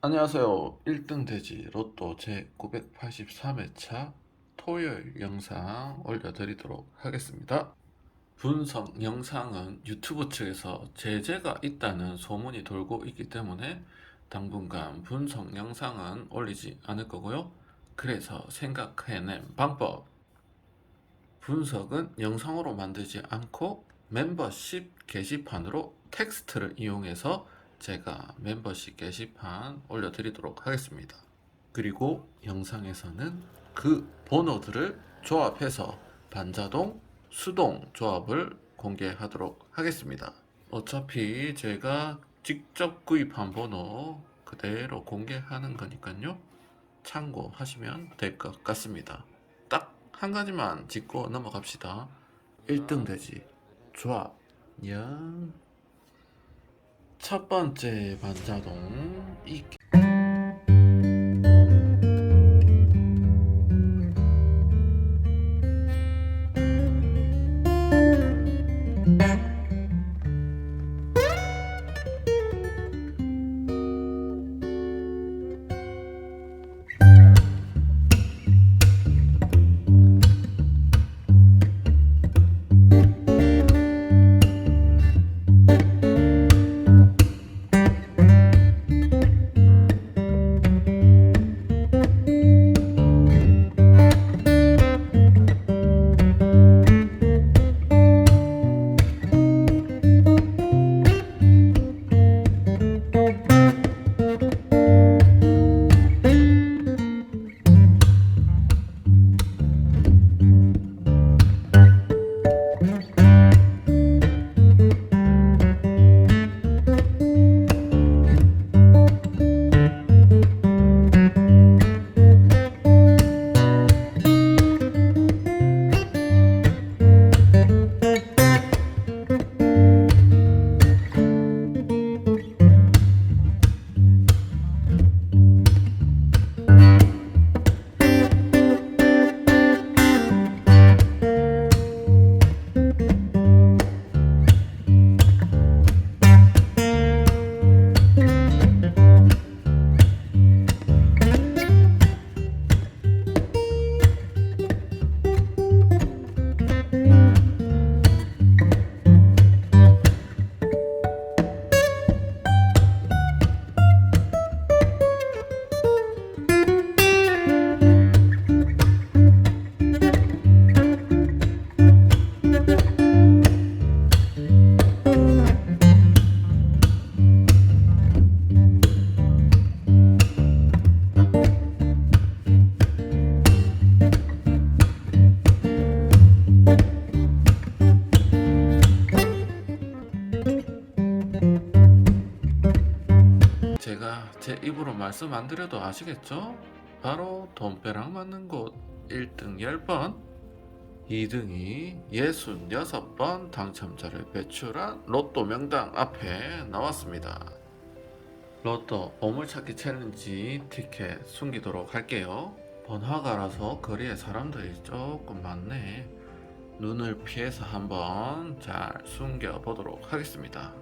안녕하세요. 1등 돼지 로또 제 983회차 토요일 영상 올려드리도록 하겠습니다. 분석 영상은 유튜브 측에서 제재가 있다는 소문이 돌고 있기 때문에 당분간 분석 영상은 올리지 않을 거고요. 그래서 생각해낸 방법. 분석은 영상으로 만들지 않고 멤버십 게시판으로 텍스트를 이용해서 제가 멤버십 게시판 올려드리도록 하겠습니다. 그리고 영상에서는 그 번호들을 조합해서 반자동, 수동 조합을 공개하도록 하겠습니다. 어차피 제가 직접 구입한 번호 그대로 공개하는 거니까요. 참고하시면 될 것 같습니다. 딱 한 가지만 짚고 넘어갑시다. 1등 돼지 조합 영. 첫 번째 반자동. 이 말씀 안 드려도 아시겠죠? 바로 돈벼락 맞는 곳 1등 10번 2등이 66번 당첨자를 배출한 로또 명당 앞에 나왔습니다. 로또 보물찾기 챌린지 티켓 숨기도록 할게요. 번화가라서 거리에 사람들이 조금 많네. 눈을 피해서 한번 잘 숨겨보도록 하겠습니다.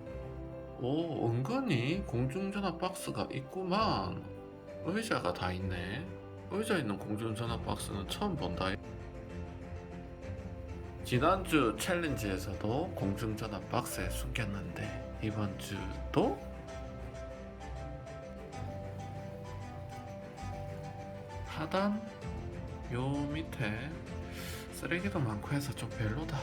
오, 은근히 공중전화 박스가 있구만. 의자가 다 있네. 의자 있는 공중전화 박스는 처음 본다. 지난주 챌린지에서도 공중전화 박스에 숨겼는데 이번 주도 하단 요 밑에 쓰레기도 많고 해서 좀 별로다.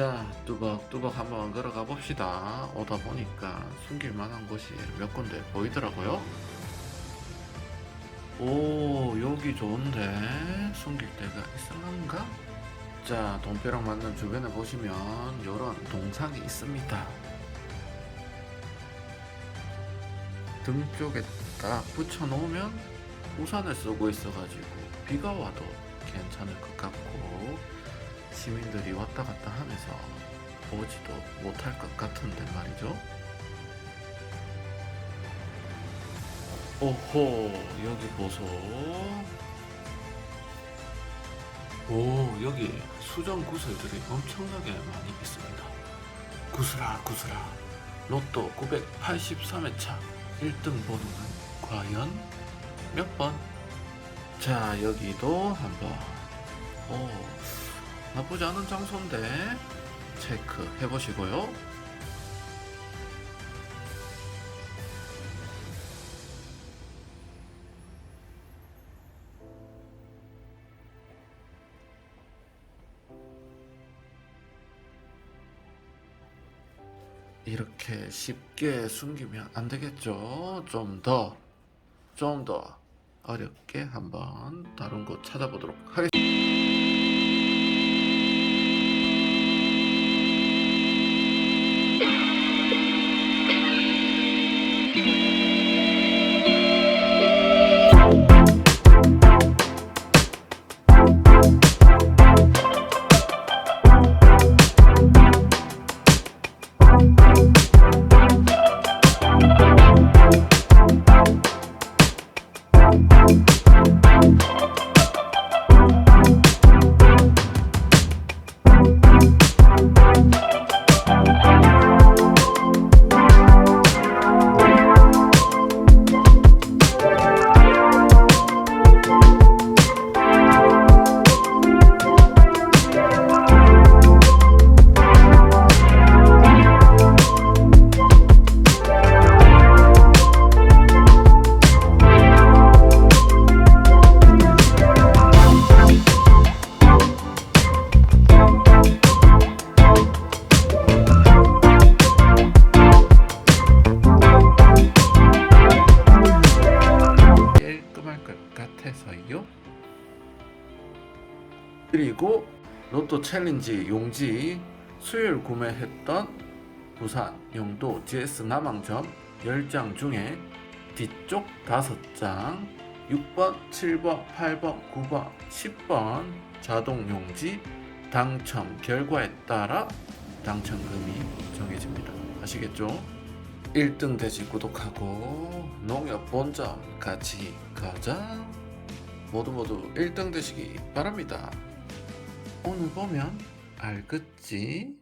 자, 뚜벅뚜벅 한번 걸어가 봅시다. 오다 보니까 숨길 만한 곳이 몇 군데 보이더라고요. 오, 여기 좋은데 숨길 데가 있을란가? 자, 돈벼락 맞는 주변에 보시면 요런 동상이 있습니다. 등 쪽에 딱 붙여놓으면 우산을 쓰고 있어가지고 비가 와도 괜찮을 것 같고 시민들이 왔다 갔다 하면서 보지도 못할 것 같은데 말이죠. 오호 여기 보소. 오 여기 수정 구슬들이 엄청나게 많이 있습니다. 구슬아 구슬아 로또 983회차 1등 번호는 과연 몇 번? 자 여기도 한번 오 나쁘지 않은 장소인데 체크 해보시고요. 이렇게 쉽게 숨기면 안 되겠죠? 좀 더 좀더 어렵게 한번 다른 곳 찾아보도록 하겠습니다 그리고 로또 챌린지 용지 수요일 구매했던 부산 영도 GS 남항점 10장 중에 뒤쪽 5장 6번, 7번, 8번, 9번, 10번 자동 용지 당첨 결과에 따라 당첨금이 정해집니다. 아시겠죠? 1등 돼지 구독하고 농협 본점 같이 가자. 모두 모두 1등 되시기 바랍니다. 오늘 보면 알겠지?